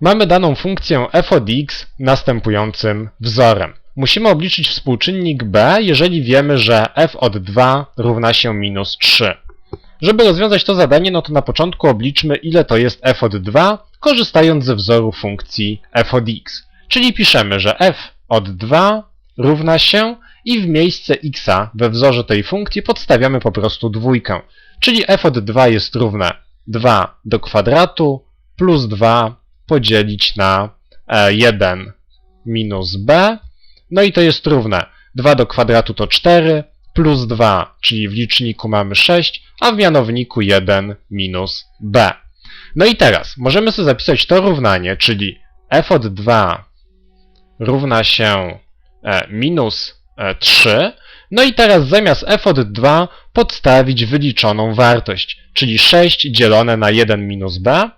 Mamy daną funkcję f od x następującym wzorem. Musimy obliczyć współczynnik b, jeżeli wiemy, że f od 2 równa się minus 3. Żeby rozwiązać to zadanie, no to na początku obliczmy, ile to jest f od 2, korzystając ze wzoru funkcji f od x. Czyli piszemy, że f od 2 równa się i w miejsce x we wzorze tej funkcji podstawiamy po prostu dwójkę. Czyli f od 2 jest równe 2 do kwadratu plus 2 podzielić na e, 1 minus b. No i to jest równe 2 do kwadratu to 4 plus 2, czyli w liczniku mamy 6, a w mianowniku 1 minus b. No i teraz możemy sobie zapisać to równanie, czyli f od 2 równa się e, minus e, 3. No i teraz zamiast f od 2 podstawić wyliczoną wartość, czyli 6 dzielone na 1 minus b,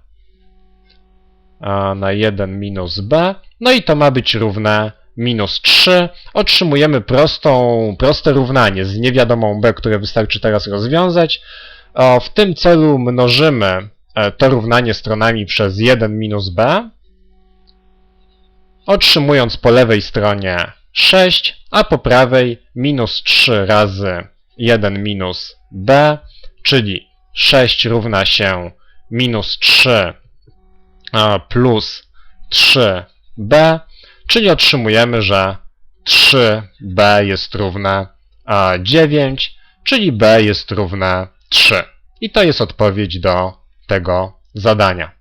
na 1 minus b, no i to ma być równe minus 3. Otrzymujemy prostą, proste równanie z niewiadomą b, które wystarczy teraz rozwiązać. W tym celu mnożymy e, to równanie stronami przez 1 minus b, otrzymując po lewej stronie 6, a po prawej minus 3 razy 1 minus b, czyli 6 równa się minus 3 a, plus 3b, czyli otrzymujemy, że 3b jest równe a, 9, czyli b jest równe 3. I to jest odpowiedź do tego zadania.